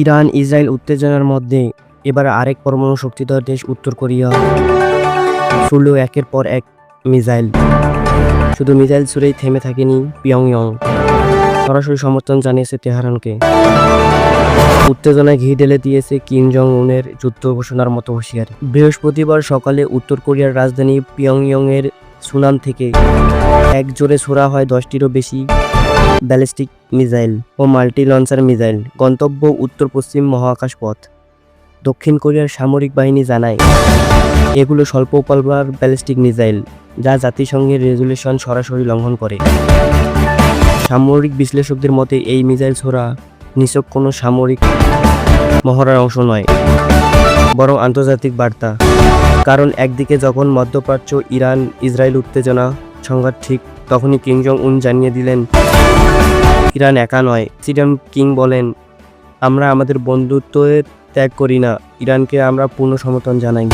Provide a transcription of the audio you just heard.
Iran, Israel উত্তেজনার মধ্যে এবার আরেক পরমাণু শক্তিধর দেশ উত্তর কোরিয়া। ছুড়ল একের পর এক মিসাইল। শুধু মিসাইল ছুড়েই থেমে থাকেনি পিয়ংইয়ং। সরাসরি সমর্থন জানিয়েছে তেহরানকে। উত্তেজনায় ঘি ঢেলে দিয়েছে কিম জং উনের যুদ্ধ ঘোষণার মতো হুঁশিয়ারি। বৃহস্পতিবার সকালে উত্তর কোরিয়ার রাজধানী পিয়ংইয়ং এর সুনান থেকে এক জোরে ছোড়া হয় দশটিরও বেশি ব্যালিস্টিক মিসাইল ও মাল্টি লঞ্চার মিসাইল, গন্তব্য উত্তর পশ্চিম মহাকাশ পথ। দক্ষিণ কোরিয়ার সামরিক বাহিনী জানায়, এগুলো স্বল্প পাল্লার ব্যালিস্টিক মিসাইল, যা জাতিসংঘের রেজুলেশন সরাসরি লঙ্ঘন করে। সামরিক বিশ্লেষকদের মতে, এই মিসাইল ছোড়া নিছক কোনো সামরিক মহড়ার অংশ নয়, বরং আন্তর্জাতিক বার্তা। কারণ একদিকে যখন মধ্যপ্রাচ্য ইরান ইসরায়েল উত্তেজনা সংঘাত ঠিক তখনই কিং জং উন জানিয়ে দিলেন, ইরান একা নয় সিডাম কিং বলেন, আমরা আমাদের বন্ধুত্বের ত্যাগ করি না, ইরানকে আমরা পূর্ণ সমর্থন জানাই।